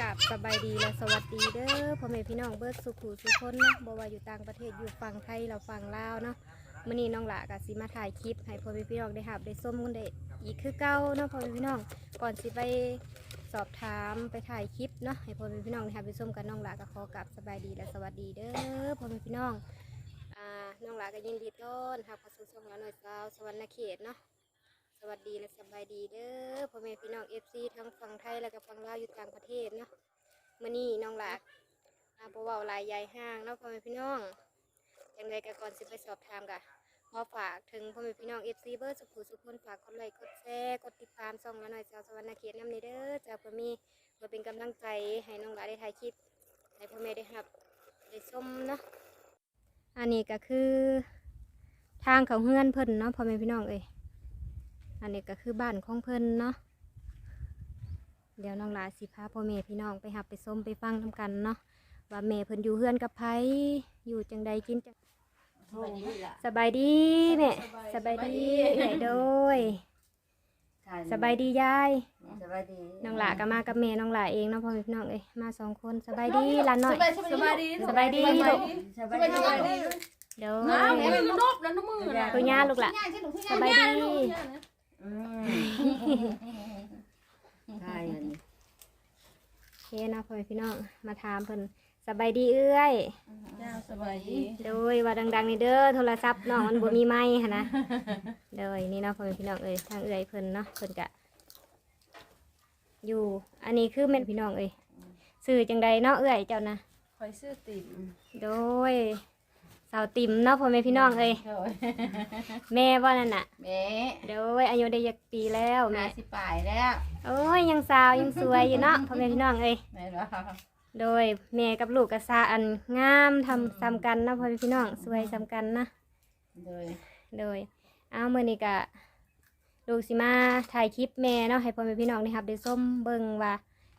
กับสบายดีและสวัสดีเด้อพ่อแม่พี่น้องเบิร์ดสุขุสุคนเนาะบ่ว่าอยู่ต่างประเทศอยู่ฝั่งไทยเราฝั่งลาวเนาะมื้อนี้น้องหลากับสิมาถ่ายคลิปให้พ่อแม่พี่น้องได้หับได้ส้มกันได้อีกคือเก่าเนาะพ่อแม่พี่น้องก่อนสิไปสอบถามไปถ่ายคลิปเนาะให้พ่อแม่พี่น้องได้หับได้ส้มกันน้องหลาก็ขอกับสบายดีและสวัสดีเด้อพ่อแม่พี่น้องอ่าน้องหลาก็ยินดีต้อนรับเข้าสู่ช่องละหน่อยสาวสวรรณเขตเนาะ วัสดีและสบายดีเด้อพ่อแม่พี่น้องเอฟซีทั้งฝั่งไทยและก็ฝั่งลาวอยู่ต่างประเทศเนาะมื่อนี้น้องหลักอาบเว้าหลายใหญ่ห้างเนาะพ่อแม่พี่น้องยังไงก็ก่อนสิไปสอบถามกะขอฝากถึงพ่อแม่พี่น้องเอฟซีเบอร์สุขุสุขคนฝากกดไลค์กดแชร์กดติดตามช่องละหน่อยสาวสวรรณเขตน้ำนี้เด้อจะเพื่อมีเพื่อเป็นกำลังใจให้น้องหลาได้ถ่ายคลิปให้พ่อแม่ได้ครับได้ชมเนาะอันนี้ก็คือ ทางเขาเฮือนเพิ่นเนาะพ่อแม่พี่น้องเอ้ย อันนี้ก็คือบ้านของเพิ่นเนาะ เดี๋ยวน้องหลาสิพาพ่อแม่พี่น้องไปหับไปส้มไปฟังทำกันเนาะว่าแม่เพิ่นอยู่เฮือนกับไผอยู่จังใดกินจังสบายดีแม่สบายดีแม่โดยสบายดียายสบายดีน้องหลาก็มากับแม่น้องหลาเองเนาะพ่อแม่พี่น้องเอ้ยมาสองคนสบายดีหลานหน่อยสบายดีสบายดีลูกสบายดีเดี๋ยวน้ำมันนบแล้วน้ำมือนะคุยย่าลูกละสบายดีอืม ใช่อันนี้โอเคเนาะพ่อแม่พี่น้องมาถามเพิ่นสบายดีเอื้อยเจ้าสบายดีโดยว่าดังๆนี่เด้อโทรศัพท์น้องมันบ่มีไม้หั่นนะโดยนี่เนาะพ่อแม่พี่น้องเอ้ยทางเอื้อยเพิ่นเนาะเพิ่นกะอยู่ อันนี้คือแม่นพี่น้องเอ้ยสื่อจังใดเนาะเอื้อยเจ้านะคอยซื้อติ่มโดยสาวติ๋มเนาะพ่อแม่พี่น้องเอ้ยโดยแม่ว่านั่นน่ะแม่โดยอายุได้ยักปีแล้วมาแม่สิป่ายแล้วโอ้ยยังสาวยังสวยอยู่เนาะพ่อแม่พี่น้องเอ้ยแม่ว่าโดยแม่กับลูกก็สาอันงามทำซ้ำกันเนาะพ่อแม่พี่น้องสวยซ้ำกันนะโดยโดยเอาเมื่อนี้ก็ลูกสิมาถ่ายคลิปแม่เนาะให้พ่อแม่พี่น้องได้รับได้ส้มเบิ่งว่า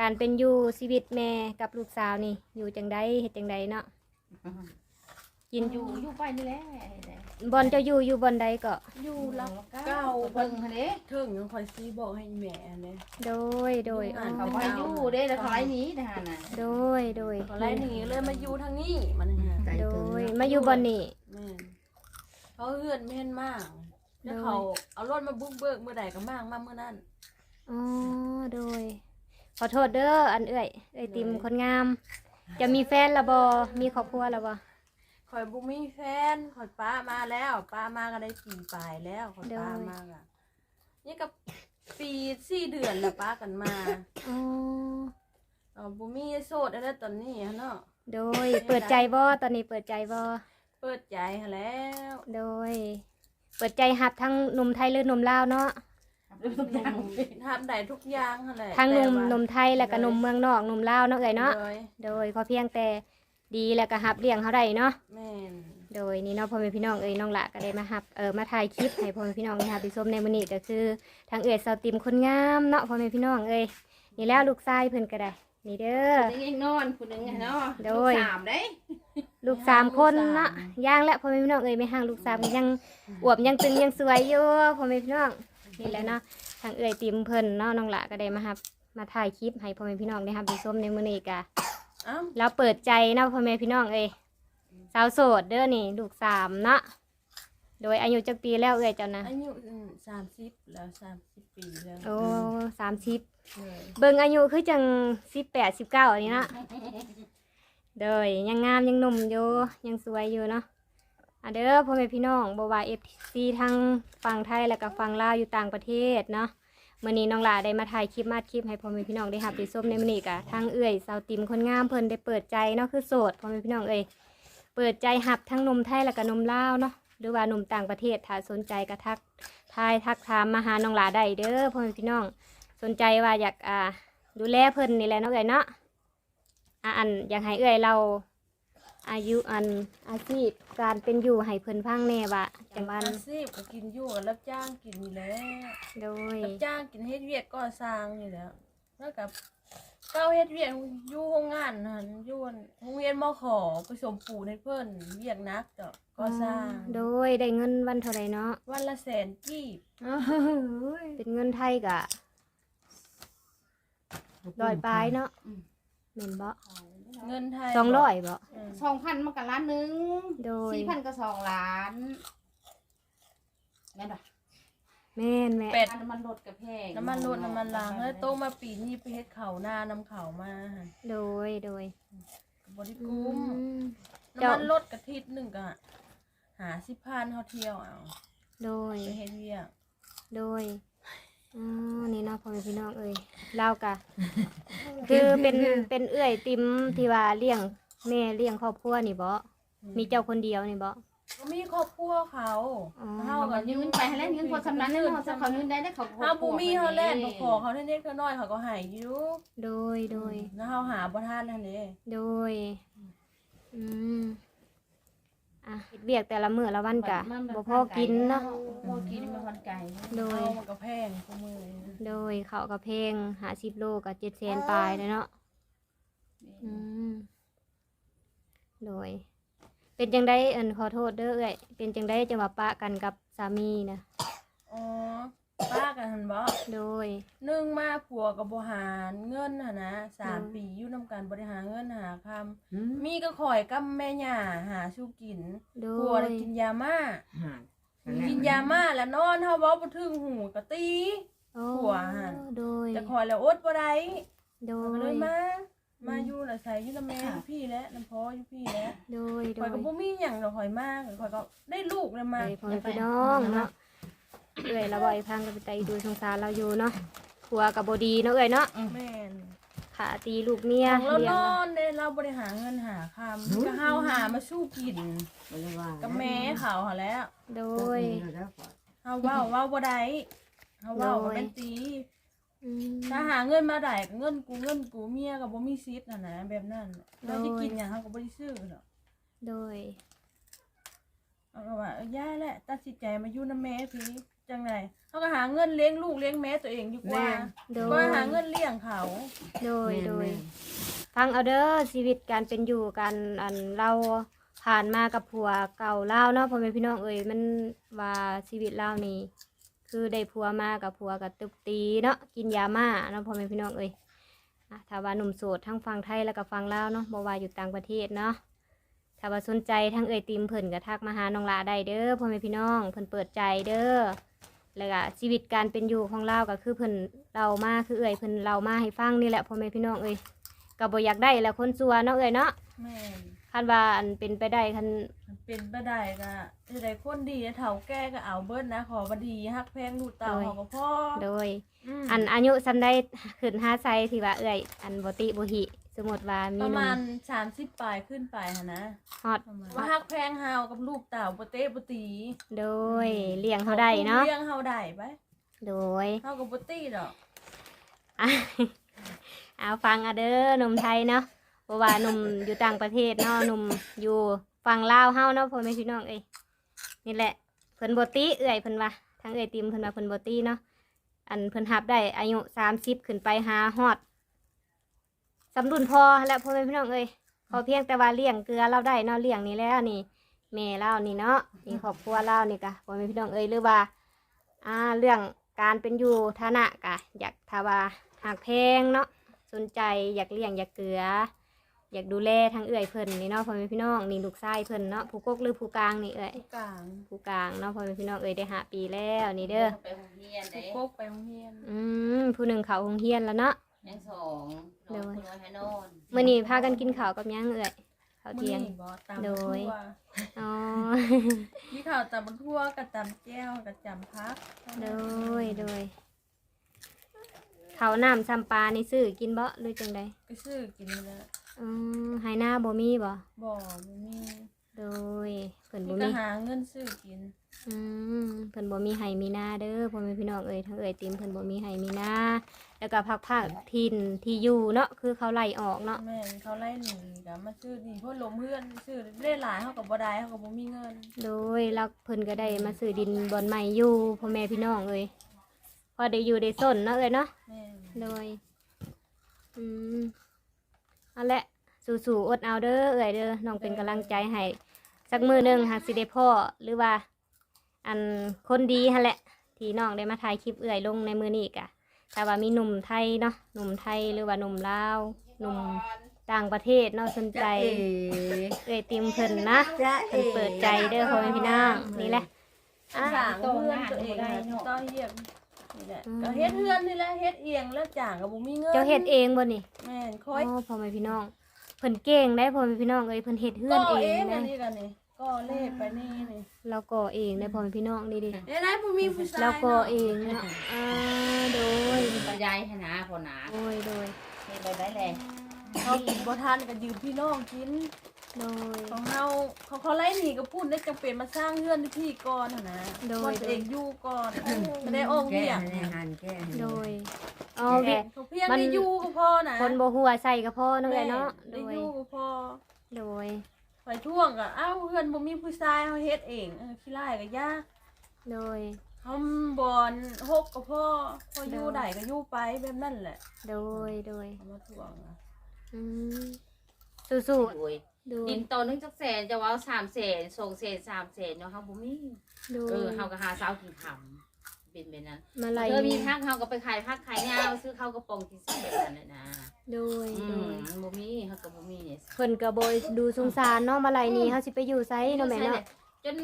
การเป็นอยู่ชีวิตแม่กับลูกสาวนี่อยู่จังใดเฮ็ดจังใดเนาะ กินอยู่อยู่ไปนี่แหละบอลเจะอยู่อยู่บอลใดก็ อยู่ลักเก้าเบิ่งหั่นเด้ถึงยังคอยซีบอกให้แม่เนี่ยโดยโดยอ่านอ๋อเขาไปอยู่เด้แล้วเขาไล่หนีนะฮะน่ะโดยโดยเขาไล่หนีเลยมาอยู่ทางนี้มันฮะไก่โดถึงยมาอยู่บอลนี่แม่เขาเฮือนแม่นมากแล้วเขาเอารถมาบุกเบิกเมื่อใดก็มากมาเมื่อนั้นอ๋อโดย ขอโทษเด้ออันเอ้ยเอ้ยติมคนงาม จะมีแฟนและบ่มีครอบครัวและบ่ คอยบุมีแฟนคอยป้ามาแล้วป้ามาก็ได้ปีปลายแล้วคอยป้ามากอะนี่ก็ปีสี่เดือนแล้วป้ากันมาอ๋อเออบุมีโสดแล้วตอนนี้ฮะเนาะโดยเปิดใจบ่ตอนนี้เปิดใจบ่เปิดใจหาแล้ว โดย เปิดใจหับทั้งหนุ่มไทยหรือหนุ่มลาวเนาะทำได้ทุกอย่างหั่นแหละทั้งหนุ่มแต่ว่าหนุ่มไทยแล้วก็หนุ่มเมืองนอกหนุ่มลาวเนาะเอ่ยเนาะ โดยโดยพอเพียงแต่ ดีแล้วก็หับเลี้ยงเขาได้เนาะแม่นโดยนี่เนาะพ่อแม่พี่น้องเอ่ยน้องละก็ได้มาหับเออมาถ่ายคลิปให้พ่อแม่พี่น้องนะคะไปชมในมื้อนี้ก็คือทางเอ่ยสาวติมคนงามเนาะพ่อแม่พี่น้องเอ่ยนี่แล้วลูกชายเพิ่นก็ได้นี่เด้อยังนอนผู้นึงเนาะโดยสามได้ลูกสามคนเนาะย่างและพ่อแม่พี่น้องเอ่ยไม่ห่างลูกสามยังอวบยังตึงยังสวยอยู่พ่อแม่พี่น้องนี่แหละเนาะทางเอ่ยติมเพิ่นเนาะน้องละก็ได้มาหับมาถ่ายคลิปให้พ่อแม่พี่น้องได้รับไปชมในมื้อนี้กะ อ้าวแล้วเปิดใจเนาะพ่อแม่พี่น้องเอ้ยสาวโสดเด้อนี่ลูกสามเนาะโดยอายุจักปีแล้วเอ้ยเจ้านะอายุสามสิบแล้วสามสิบปีแล้วโอ้สามสิบเลยเบิ่งอายุคือจังสิบแปดสิบเก้าอันนี้เนาะโดยยังงามยังหนุ่มอยู่ยังสวยอยู่เนาะอะเด้อพ่อแม่พี่น้องบว่าเอฟซีทั้งฝั่งไทยแล้วก็ฝั่งลาวอยู่ต่างประเทศเนาะ มื่อนี้น้องหลาได้มาถ่ายคลิปมาดคลิปให้พ่อแม่พี่น้องได้หับได้ส้มในมื้อนี้กะทางเอื้อยสาวติมคนงามเพิ่นได้เปิดใจเนาะคือโสดพ่อแม่พี่น้องเอ้ยเปิดใจหับทั้งนมไทยแล้วก็หนมลาวเนาะหรือว่านมต่างประเทศถ้าสนใจก็ทักทายทักถามมาหาน้องหลาได้เด้อพ่อแม่พี่น้อง สนใจว่าอยากอ่าดูแลเพิ่นนี่แหละเนาะเอ้ยเนาะอ่าอันอยากให้เอ้ยเรา อายุอันอาชีพการเป็นอยู่ให้เพิ่นพังแน่ว่าจังหวัอานชีพก็กินอยู่กับรับจ้างกินอยู่แล้วโดยรับจ้างกินเฮ็ดเวียกก่อสร้างอยู่แล้วแล้วกับเก้าเฮ็ดเวียกอยู่โรงงานนั่นอยู่โรงเรียนมขอผสมปูนให้เพิ่นเวียกหนักจ้ะก่อสร้าง โดยได้เงินวันเท่าไรเนาะวันละแสนกีบเป็นเงินไทยกะร้อยปลายเนาะแม่นบ่ เงินไทยสองร้อยบ่อืมสองพันมันก็ล้านหนึ่งโดย สี่พันก็สองล้านแม่นปะแม่นแม่เป็ดน้ำมันรถกระแพงน้ำมันรดน้ำมันล้างแล้วโตมาปีนี้ไปเฮ็ดเขาหน้านำเขามาหั่นโดยโดยบริกุ้มอืมน้ำมันรถกระทิดหนึ่งก็หาสิพันเขาเที่ยวเอาโดย ไปเฮ็ดเวียกโดย อ๋อนี่เนาะพ่อแม่พี่น้องเอ้ยเล่ากะ คือเป็นเป็นเอื้อยติมที่ว่าเลี้ยงแม่เลี้ยงครอบครัวนี่บ่มีเจ้าคนเดียวนี่บ่ก็มีครอบครัวเขาอ๋อ เฮาเขากัก็บยืนไปให้แล้วยืนพอสำนักนั่นเนาะถ้าเขายืนได้ได้เขาเฮาบ่มีเฮาแล่นบ่ขอเขาเล็กๆน้อยๆเขาก็ให้อยู่โดยโดย แล้วเฮาหาบ่ทันนั่นเด้ โดย อืม อะเฮ็ดเบียกแต่ละมื้อละวันกะบ่พอกินเนาะ บ่พอกินมันคนไก่โดยเฮามันก็แพงซุมื้อนี้โดยเขาวกับเพลงหาสิบโลกับเจ็ดแสนปลายเลยเนาะอืมโดย เป็นจังได้เอินขอโทษเด้อเอ้ยเป็นจังได้จังว่าปะกันกับสามีนะอ๋อป้ากันหั่นบ่โด ย หนึ่งมาผัวก็บ่หาเงินหั่นนะสามอืม ปีอยู่นํกันบ่ได้หาเงินหาคำมีก็ข่อยกับแม่ย่าหาสู้กินโดผัวยได้กินยาม่าห่างกินยาม่าแล้วนอนเฮาเว้าบ่ถึงหูก็ตีโอ้ผัวหั่น โดยแต่ข่อยแล้วอดบ่ได้โดก็เลย ยมา มาอยู่น่ะใส่อยู่นำแม่อยู่พี่แหล้วน้ำพ่ออยู่พี่แหล้วโดย โดข่อยยก็บ่มีหยังดอกข่อยมาข่อยก็ได้ลูกแล้วมาเลยพ่อแม่พี่น้องเนาะ เอ้ยเราบ่อยพังกับไปดูสงสารเราอยู่เนาะผัวกับบดีเนาะเอ้ยเนาะแม่นขาตีลูกเมียของเราเลี้ยนงอนเด้เราบ่ได้หาเงินหาคำก็เฮาหามาสู้กินบ่ได้ว่ากับแม่เขาหั่นแหล้วโดโอ้ยยเฮาเว้าเว้าบ่ได้เฮาเว้าโดยก็เป็นตีอืม ถ้าหาเงินมาได้ก็เงินกูเงินกูเมียก็บ่มีสิทธิ์น่ะนะแบบนั้นเราจะกินหยังเฮาก็บ่ได้ซื้อหรอกโดย เอาก็ว่าเออย่าแหละตัดสินใจมาอยู่นำแม่พี่จังไดเฮาก็หาเงินเลี้ยงลูกเลี้ยงแม่ตัวเองดีกว่าโดก็ยหาเงินเลี้ยงเขาโดยโดย ฟังเอาเด้อชีวิตการเป็นอยู่กันอันเราผ่านมากับผัวเก่าเล่าวเนาะพ่อแม่พี่น้องเอ่ยมันว่าชีวิตเรานี่คือได้ผัวมากับผัวกับตุบตีเนาะกินยาม่าเนาะพ่อแม่พี่น้องเอ่ยอะถ้าว่าหนุ่มโสดทั้งฟังไทยแล้วก็ฟังลาวเนาะบ่ว่าอยู่ต่างประเทศเนาะ ถ้าว่าสนใจทั้งเอ่ยติมเพิ่นก็ทักมาหาน้องลาได้เด้อพ่อแม่พี่น้องเพิ่นเปิดใจเด้อแล้วก็ชีวิตการเป็นอยู่ของเราก็คือเพิ่นเรามาคือเอ่ยเพิ่นเรามาให้ฟังนี่แหละพ่อแม่พี่น้องเอ่ยก็บ่อยากได้แหล้วคนซัวเนาะเอ้ยเนาะแม่นคันว่าอันเป็นไปได้คันเป็นบ่ได้ก็จะได้คนดีเฒ่าแก่ก็เอาเบิดนะ ขอบ่ดีฮักแพงลูกเต่าโดยเฮาก็พอโดย มอันอายุซันได้ขึ้นห้าไซที่ว่าเอ้ยอันบ่ติบ่หิ สมมติว่ามีประหนุ่มาณ30ปลายขึ้นไปหั่นนะฮอดว่าฮักแพงเฮากับลูกเต่าบ่เตะบ่ตีโดยเลี้ยงเขาได้เนาะเลี้ยงเฮาได้ไปโดยเฮาก็บ่ตีดอกอะเอาฟังเอาเด้อหนุ่มไทยเนาะเพราะว่าหนุ่มอยู่ต่างประเทศเนาะหนุ่มอยู่ฝั่งลาวเฮาเนาะพ่อแม่พี่น้องเอ้ยนี่แหละเพิ่นบ่ติเอ้ยเพิ่นว่าทั้งเอ้ยติมเพิ่นว่าเพิ่นบ่ติเนาะอันเพิ่นรับได้อายุ30ขึ้นไปหาฮอด สำรุนพอและพ่อแม่พี่น้องเอ้ยขอเพียงแต่ว่าเลี้ยงเกลือเราได้เนาะเลี้ยงนี่แล้วนี่แม่เรานี่เนาะนี่ครอบครัวเรานี่กะพ่อแม่พี่น้องเอ้ยหรือว่าอ่าเรื่องการเป็นอยู่ฐานะกะ อยากถ้าว่าหากแพงเนาะสนใจอยากเลี้ยงอยากเกลือ อยากดูแลทางเอื้อยเพิ่นนี่เนาะพ่อแม่พี่น้องนี่ลูกชายเพิ่นเนาะผู้กกหรือผู้กลางนี่เอ้ยกลางผู้กลางเนาะพ่อแม่พี่น้องเอ้ยได้หาปีแล้วนี่เด้อไปโรงเรียนทุเด้กโกกไปโรงเรียนอืมผู้หนึ่งเขาโรงเรียนแล้วเนาะ ยังสองนอนคุณน้อยให้นอนมื้อนี้พากันกินข้าวกับหยังเอ้ยข้าวเที่ยง มื้อนี้บ่ตามโดย ทั่วอ๋อ มีข้าวตำบักทั่วกับตำแก้วกับจำพักโดยโดยเขาวน้ำซ้ำปลานี่ซื้อกินบ่หรือจังใดก็ซื้อกินนี่แหละอืมไหหน้าบ่มีบ่บ่บ่มี โดยเพิ่นนี่บ่ก็มีหาเงินซื้อกินอืมเพิ่นบ่มีไหมีนาเด้อพ่อแม่พี่น้องเอ้ยทั้งเอ้ยติมเพิ่นบ่มีไหมีนาแล้วก็พักภาคถิ่นที่อยู่เนาะคือเขาไล่ออกเนาะแม่นเขาไล่หนีก็มาซื้อนี่เพื่อลมเพื่อนซื้อได้หลายเฮาก็บ่ได้เฮาก็บ่มีเงินโดยลักเพิ่นก็ได้มาซื้อดินบอนใหม่อยู่พ่อแม่พี่น้องเอ้ยพอได้อยู่ได้ส้นเนาะเอ้ยเนาะแม่นโดยอืมเอาละสู้ๆอดเอาเด้อเอ่ยเด้อน้องเป็นกำลังใจให้ สักมือหนึ่งหากสิได้พ่อหรือว่า อันคนดีฮะแหละ ที่น้องได้มาถ่ายคลิปเอื่อยลงในมือนี้กะถ้าว่ามีหนุ่มไทยเนาะหนุ่มไทยหรือว่าหนุ่มลาวหนุ่มต่างประเทศเนาะสนใจเอ๋เอ้ยติมเพิ่นนะจ้าเพิ่นเปิดใจเด้อพ่อแม่พี่น้องนี่แหละอะสร้างเพื่อนตัวเองนะต่อเฮียบนี่แหละก็เฮ็ดเฮือนนี่แหละเฮ็ดเอียงแล้วจ่างก็บ่มีเงินเจ้าเฮ็ดเองบ่นี่แม่นคโอ้อยพ่อแม่พี่น้อง เพิ่นเก่งได้พ่อแม่พี่น้องเอ้ยเพิ่นเฮ็ดเฮือก็นเอเองงอันะนนี้กันนี่ก็เล่ไปนี่นี่เราก่อเองได้พ่อแม่พี่น้องนี่ดิเอ้ยได้บ่มีผู้ชายเราก่อเนาะเองเนาะอ่าโดยบรรยายให้หนาพอหนาโดยโดยเฮ็ดไปได้แหละเขากินบ่ทันก็ยืมพี่น้องกิน โดย ของเฮาเขาเขาไล่หนีก็พูดได้จำเป็นมาสร้างเฮือนที่พี่ก่อนหั่นนะโดยก่อนตัวเองอยู่ก่อนไม่ได้ออกแก้เหียงให้หันแก้ให้โดยอ๋อแค่วิเขาเพียงมัน ได้อยู่ก็พอนะคนบ่หัวใส่ก็พอเนาะเอ้ยเนาะโดได้ยอยู่ก็พอโดย ไปท่วงก็เอ้าเฮือนบ่มีผู้ชายเฮาเฮ็ดเองเออขี้ไล่ก็ยากโดยทำบอนหกก็พอพออยู่ได้ก็อยู่ไปแบบนั้นแหละโดยโดยเอามาท่วงอะอืมสู้โอ้ยๆ โดยดินโตนึงจักแสนจะว่าสามแสนสองแสนสามแสนเนาะเฮาบ่มีโดเอยอเฮาก็หาเช้ากินค่ำเป็นแบบนั้นมาลัยเธอมีพักเฮาก็ไปขายพักขายยาวซื้อข้าวกระป๋องกินสิแบบนั้นน่ะนะโดยอืโดมยมันบ่มีเฮาก็บ่มีเนี่ย เพิ่นก็บ่ดูสงสารเนาะมาลัยนี่เฮาสิไปอยู่ไสเนาะแม่เนาะ จน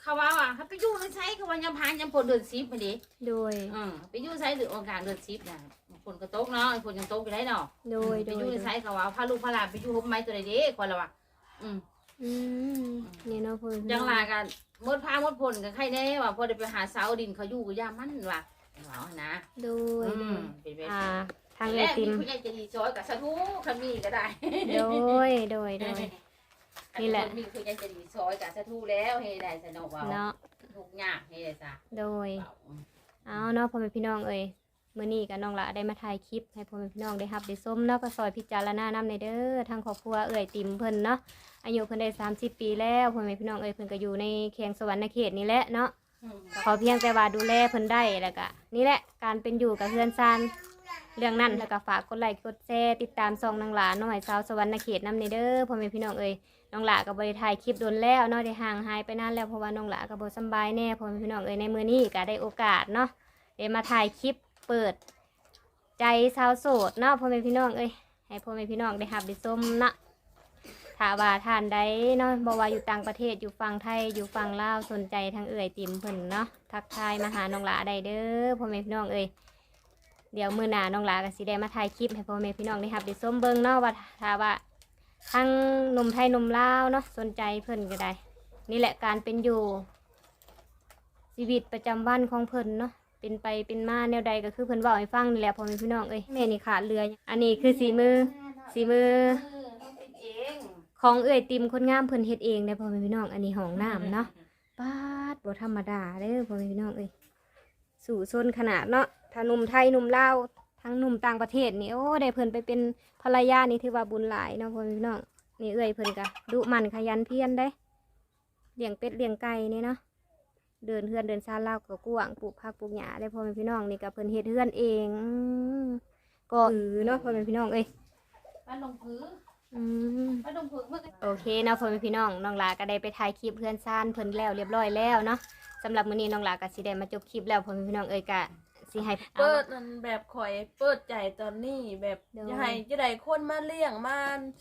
เขาว่าว่าเขาไปอยู่ในไสเขาว่ายามพานยามฝนเดือน10มาดิโดย อือไปอยู่ไสหรือองค์การเดือน10น่ะฝนก็ตกเนาะฝนยังตกอยู่ได้เนาะโดยไปโดอยยู่ในไสเขาว่าพาลูกพาหลานไปอยู่ห่มไม้ตัวใดเด้คนละว่าอืมอืมนี่เนาะเพิ่นจังหวะกันหมดพาหมดผลกันใครแน่ว่าพอได้ไปหาเสาดินเขาอยู่ก็ย่ามันว่ะว่านะโดยอืโดมยเป็นไปอ่าทางแล้ไอติมผู้ใหญ่จะดีซอยกับสะทูขมีก็ได้ โดยโดยโดย นี่แหละ มีผู้ใหญ่จะดีซอยกับสะทูแล้วเฮ็ดได้สนุกว่าเนาะทุกอย่างเฮ็ดได้ซะโดยเอาเนาะพ่อแม่พี่น้องเอ้ยมื้อนี้กับน้องละได้มาถ่ายคลิปให้พ่อแม่พี่น้องได้รับได้ส้มเนาะก็ซอยพิจารณานำในเด้อทางครอบครัวเอ้ยติมเพิ่นเนาะอายุเพิ่นได้ 30 ปีแล้วพ่อแม่พี่น้องเอ้ยเพิ่นก็อยู่ในเคียงสวรรค์เขตนี่แหละเนาะขอเพียงแต่ว่าดูแลเพิ่นได้แล้วก็นี่แหละการเป็นอยู่กับเพื่อนซานเรื่องนั้นแล้วก็ฝากกดไลค์กดแชร์ติดตามซองนางหลาน้อยสาวสวรรค์เขตน้ำในเด้อพ่อแม่พี่น้องเอ้ย น้องหลาก็บ่ได้ถ่ายคลิปโดนแล้วเนาะได้ห่างหายไปนานแล้วเพราะว่าน้องหลาก็บ่สบายแน่พ่อแม่พี่น้องเอ้ยในมือนี้ก็ได้โอกาสเนาะได้มาถ่ายคลิปเปิด ใจสาวโสดเนาะพ่อแม่พี่น้องเอ้ยให้พ่อแม่พี่น้องได้รับได้ชมนะถ้าว่าท่านใดเนาะบอกว่าอยู่ต่างประเทศอยู่ฝั่งไทยอยู่ฝั่งลาวสนใจทางเอ่ยติมเพิ่นเนาะทักทายมาหาน้องหลาได้เด้อพ่อแม่พี่น้องเอ่ยเดี๋ยวมือหนาน้องหลาก็สิได้มาถ่ายคลิปให้พ่อแม่พี่น้องได้รับได้ชมเบิ่งเนาะว่าถ้าว่า ทางหนุ่มไทยหนุ่มลาวเนาะสนใจเพิ่นก็ได้ นี่แหละการเป็นอยู่ ชีวิตประจำวันของเพิ่นเนาะเป็นไปเป็นมาแนวใดก็คือเพิ่นเว้าให้ฟังนี่แหละพ่อแม่พี่น้องเอ้ยแม่นี่ขาดเรือ อันนี้คือสีมือสีมือ ของเอ่ยติมคนงามเพิ่นเฮ็ดเองได้อพ่อแม่พี่น้อง อันนี้ห้องน้ำเนาะป้าดบ่ธรรมดาเด้อพ่อแม่พี่น้องเอ้ยสู่ซนขนาดเนาะถ้าหนุ่มไทยหนุ่มลาว ทั้งหนุ่มต่างประเทศนี่โอ้ได้เพิ่นไปเป็นภรรยานี่ถือว่าบุญหลายเนาะพ่อแม่พี่น้องนี่เอ่ยเพิ่นก็ดุมันขยันเพียรได้เลี้ยงเป็ดเลี้ยงไก่นี่เนาะเดินเฮือนเดินซานลาวก็กว้างปลูกผักปลูกหญ้าได้อพ่อแม่พี่น้องนี่ก็เพิ่นเฮ็ดเฮือนเองอืมก็อือเนาะพ่อแม่พี่น้องเอ้ยบ้านลงพื้นอืมบ้านลงพื้นเมื่อโอเคเนาะพ่อแม่พี่น้องน้องหลาก็ได้ไปถ่ายคลิปเพื่อนซ่านเพิ่นแล้วเรียบร้อยแล้วเนาะสำหรับมื้อนี้น้องหลาก็สิได้มาจบคลิปแล้วพ่อแม่พี่น้องเอ้ยก็ สิให้อา เปิดนั่นแบบข่อยเปิดใจตอนนี้แบบโดย จะให้จะได้คนมาเลี้ยงมา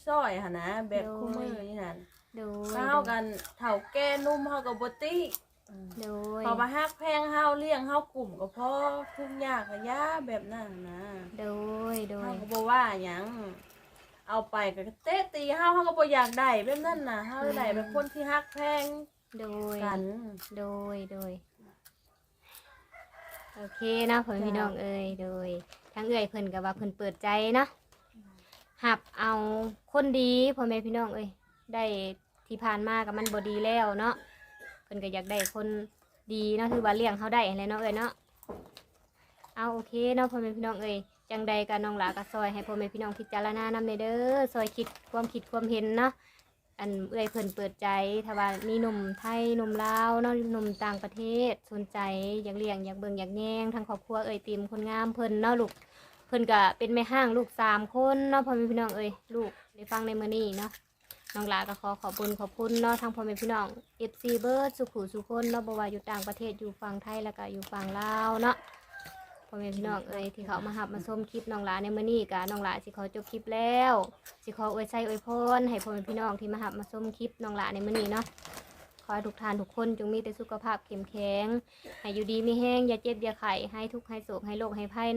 ซอยหั่นนะแบบโดยคู่มือนี่นั่นโดยข้าวกันเฒ่าแก่นุ่มเฮาก็บ่ติโดยพอมาฮักแพงเฮาเลี้ยงเฮากลุ่มก็พอทุกอย่างก็ยาแบบนั้นนะโดยโดเฮายก็บ่ว่าหยังเอาไปก็เตะตีเฮาเฮาก็บ่อยากได้แบบนั้นน่ะเฮาได้แบบคนที่ฮักแพงโดยกัน โดยโดย โอเคเนาะพ่อแม่พี่น้องเอ้ยโดยทั้งเอ้ยเพิ่นก็ว่าเพิ่นเปิดใจเนาะหับเอาคนดีพ่อแม่พี่น้องเอ้ยได้ที่ผ่านมากับมันบ่ดีแล้วเนาะเพิ่นก็อยากได้คนดีเนาะคือว่าเลี้ยงเขาได้แหละเนาะเอ้ยเนาะเอาโอเคเนาะพ่อแม่พี่น้องเอ้ยจังใดกับน้องหลาก็ซอยให้พ่อแม่พี่น้องพิจารณานำในเด้อซอยคิดความคิดความเห็นเนาะ อันเอ้ยเพิ่นเปิดใจถ้าว่ามีหนุ่มไทยหนุ่มลาวเนาะหนุ่มต่างประเทศ สนใจอยากเลี้ยงอยากเบิ่งอยากแย่งทางครอบครัวเอ้ยติมคนงามเพิ่นเนาะลูกเพิ่นก็เป็นแม่ห้างลูกสามคนเนาะพ่อแม่พี่น้องเอ้ยลูกได้ฟังในมื้อนี้เนาะน้องหลาก็ขอขอบคุณขอบคุณเนาะทางพ่อแม่พี่น้อง FC เบิร์ดสุขุสุคนเนาะบ่ว่าอยู่ต่างประเทศอยู่ฝั่งไทยแล้วก็อยู่ฝั่งลาวเนาะ อแม่พี่น้องเอ้ยที่เขามาหับมาชมคลิปน้องหลาในมื้อนี้กะน้องหลาสิขอจบคลิปแล้วสิขออวยใจอวยพรให้พ่อแม่พี่น้องที่มาหับมาชมคลิปน้องหลาในมื้อนี้เนาะขอให้ทุกท่านทุกคนจงมีแต่สุขภาพเข้มแข็งให้อยู่ดีมีแห้งอย่าเจ็บอย่าไข้ให้ทุกข์ให้โศกให้โรคให้ภัยเนาะ